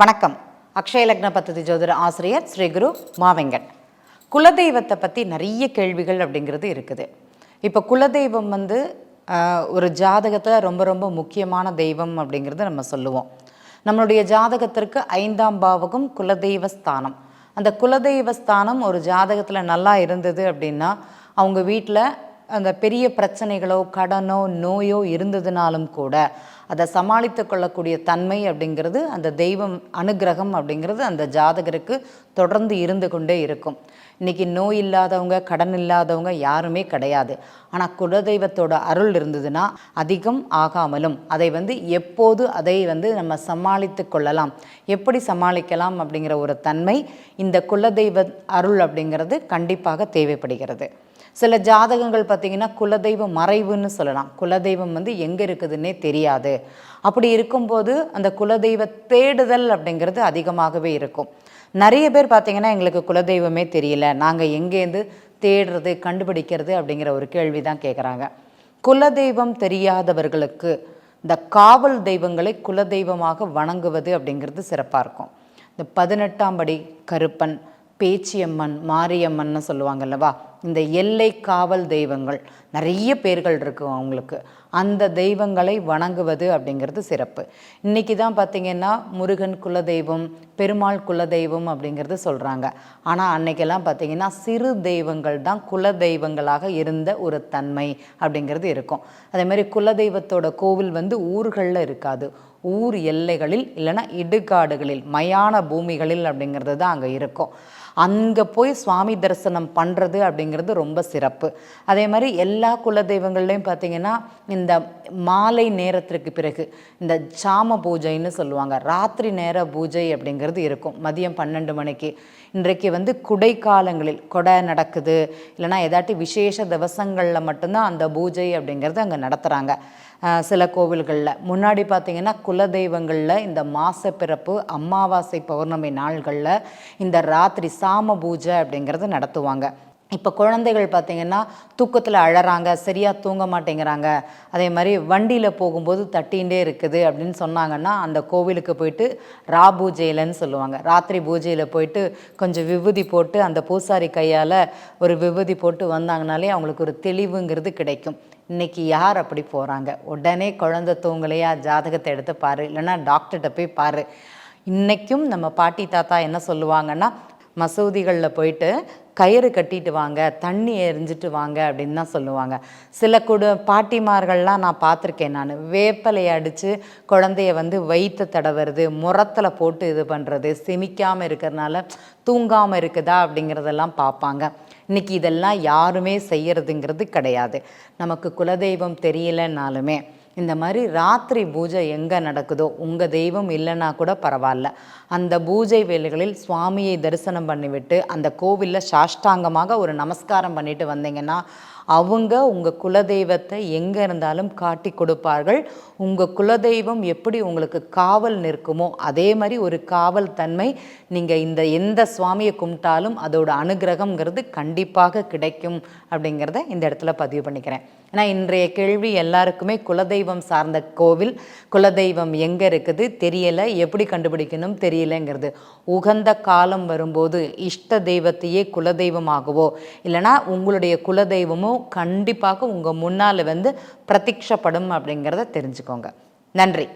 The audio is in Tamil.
வணக்கம். அக்ஷய லக்ன பத்ததி ஜோதிட ஆசிரியர் ஸ்ரீ குரு மாவெங்கன். குலதெய்வத்தை பற்றி நிறைய கேள்விகள் அப்படிங்கிறது இருக்குது. இப்போ குலதெய்வம் வந்து ஒரு ஜாதகத்தில் ரொம்ப ரொம்ப முக்கியமான தெய்வம் அப்படிங்கிறது நம்ம சொல்லுவோம். நம்மளுடைய ஜாதகத்திற்கு ஐந்தாம் பாவகம் குலதெய்வ ஸ்தானம். அந்த குலதெய்வ ஸ்தானம் ஒரு ஜாதகத்தில் நல்லா இருந்தது அப்படின்னா அவங்க வீட்டில் அந்த பெரிய பிரச்சனைகளோ கடனோ நோயோ இருந்ததுனாலும் கூட அதை சமாளித்து கொள்ளக்கூடிய தன்மை அப்படிங்கிறது அந்த தெய்வம் அனுக்கிரகம் அப்படிங்கிறது அந்த ஜாதகருக்கு தொடர்ந்து இருந்து கொண்டே இருக்கும். இன்னைக்கு நோய் இல்லாதவங்க கடன் இல்லாதவங்க யாருமே கிடையாது. ஆனால் குலதெய்வத்தோட அருள் இருந்ததுன்னா அதிகம் ஆகாமலும் அதை வந்து எப்போது அதை வந்து நம்ம சமாளித்து கொள்ளலாம் எப்படி சமாளிக்கலாம் அப்படிங்கிற ஒரு தன்மை இந்த குலதெய்வ அருள் அப்படிங்கிறது கண்டிப்பாக தேவைப்படுகிறது. சில ஜாதகங்கள் பார்த்தீங்கன்னா குலதெய்வ மறைவுன்னு சொல்லலாம். குலதெய்வம் வந்து எங்கே இருக்குதுன்னே தெரியாது. அப்படி இருக்கும்போது அந்த குலதெய்வ தேடுதல் அப்படிங்கிறது அதிகமாகவே இருக்கும். நிறைய பேர் பார்த்தீங்கன்னா எங்களுக்கு குலதெய்வமே தெரியல. நாங்கள் எங்கேருந்து தேடுறது கண்டுபிடிக்கிறது அப்படிங்கிற ஒரு கேள்வி தான் கேட்குறாங்க குலதெய்வம் தெரியாதவர்களுக்கு இந்த காவல் தெய்வங்களை குலதெய்வமாக வணங்குவது அப்படிங்கிறது சிறப்பாக இருக்கும். இந்த பதினெட்டாம் படி கருப்பன் பேச்சியம்மன் மாரியம்மன்னு சொல்லுவாங்க அல்லவா? இந்த எல்லை காவல் தெய்வங்கள். நிறைய பேர்கள் இருக்குது அவங்களுக்கு. அந்த தெய்வங்களை வணங்குவது அப்படிங்கிறது சிறப்பு. இன்னைக்கு தான் பார்த்திங்கன்னா முருகன் குலதெய்வம் பெருமாள் குலதெய்வம் அப்படிங்கிறது சொல்கிறாங்க ஆனால் அன்னைக்கெல்லாம் பார்த்திங்கன்னா சிறு தெய்வங்கள் தான் குல தெய்வங்களாக இருந்த ஒரு தன்மை அப்படிங்கிறது இருக்கும். அதே மாதிரி குலதெய்வத்தோட கோவில் வந்து ஊர்களில் இருக்காது. ஊர் எல்லைகளில் இல்லைன்னா இடுகாடுகளில் மயான பூமிகளில் அப்படிங்கிறது தான் அங்கே இருக்கும். அங்கே போய் சுவாமி தரிசனம் பண்ணுறது அப்படிங்கிறது ரொம்ப சிறப்பு. அதே மாதிரி எல்லா குலதெய்வங்கள்லையும் பார்த்திங்கன்னா இந்த மாலை நேரத்திற்கு பிறகு இந்த சாம பூஜைன்னு சொல்லுவாங்க. ராத்திரி நேர பூஜை அப்படிங்கிறது இருக்கும். மதியம் பன்னெண்டு மணிக்கு. இன்றைக்கு வந்து குடை காலங்களில் கொடை நடக்குது. இல்லைன்னா ஏதாட்டி விசேஷ திவசங்களில் மட்டும்தான் அந்த பூஜை அப்படிங்கிறது அங்கே நடத்துகிறாங்க சில கோவில்களில். முன்னாடி பார்த்தீங்கன்னா குலதெய்வங்களில் இந்த மாச பிறப்பு அமாவாசை பௌர்ணமி நாள்களில் இந்த ராத்திரி சாம பூஜை அப்படிங்கிறது நடத்துவாங்க. இப்போ குழந்தைகள் பார்த்திங்கன்னா தூக்கத்தில் அழறாங்க சரியாக தூங்க மாட்டேங்கிறாங்க. அதே மாதிரி வண்டியில் போகும்போது தட்டின்ண்டே இருக்குது அப்படின்னு சொன்னாங்கன்னா அந்த கோவிலுக்கு போயிட்டு ரா பூஜையிலன்னு சொல்லுவாங்க. ராத்திரி பூஜையில் போயிட்டு கொஞ்சம் விபூதி போட்டு அந்த பூசாரி கையால் ஒரு விபூதி போட்டு வந்தாங்கனாலே அவங்களுக்கு ஒரு தெளிவுங்கிறது கிடைக்கும். இன்றைக்கி யார் அப்படி போகிறாங்க உடனே குழந்தை தூங்கலையா? ஜாதகத்தை எடுத்து பாரு. இல்லைன்னா டாக்டர்கிட்ட போய் பாரு. இன்றைக்கும் நம்ம பாட்டி தாத்தா என்ன சொல்லுவாங்கன்னா மசூதிகளில் போயிட்டு கயிறு கட்டிட்டு வாங்க தண்ணி எரிஞ்சிட்டு வாங்க அப்படின்னு தான் சொல்லுவாங்க. சில குடு பாட்டிமார்கள்லாம் நான் பார்த்துருக்கேன் நான். வேப்பலையை அடித்து குழந்தைய வந்து வயிற்று தடவுறது முரத்தில் போட்டு இது பண்ணுறது செமிக்காமல் இருக்கிறனால தூங்காமல் இருக்குதா அப்படிங்கிறதெல்லாம் பார்ப்பாங்க. இன்னைக்கு இதெல்லாம் யாருமே செய்கிறதுங்கிறது கிடையாது. நமக்கு குலதெய்வம் தெரியலனாலுமே. இந்த மாதிரி ராத்திரி பூஜை எங்கே நடக்குதோ உங்கள் தெய்வம் இல்லைன்னா கூட பரவாயில்ல. அந்த பூஜை வேலைகளில் சுவாமியை தரிசனம் பண்ணிவிட்டு அந்த கோவிலில் சாஷ்டாங்கமாக ஒரு நமஸ்காரம் பண்ணிட்டு வந்தீங்கன்னா அவங்க உங்கள் குலதெய்வத்தை எங்கே இருந்தாலும் காட்டி கொடுப்பார்கள். உங்கள் குலதெய்வம் எப்படி உங்களுக்கு காவல் நிற்குமோ அதே மாதிரி ஒரு காவல் தன்மை நீங்கள் இந்த எந்த சுவாமியை கும்பிட்டாலும் அதோட அனுகிரகம்ங்கிறது கண்டிப்பாக கிடைக்கும் அப்படிங்கிறத இந்த இடத்துல பதிவு பண்ணிக்கிறேன். ஏன்னா இன்றைய கேள்வி எல்லாருக்குமே குலதெய்வம் சார்ந்த கோவில் குலதெய்வம் எங்கே இருக்குது தெரியலை எப்படி கண்டுபிடிக்கணும் தெரியலைங்கிறது. உகந்த காலம் வரும்போது இஷ்ட தெய்வத்தையே குலதெய்வமாகவோ இல்லைன்னா உங்களுடைய குலதெய்வமோ கண்டிப்பாக உங்கள் முன்னால் வந்து பிரதீட்சப்படும் அப்படிங்கிறத தெரிஞ்சுக்கோங்க. நன்றி.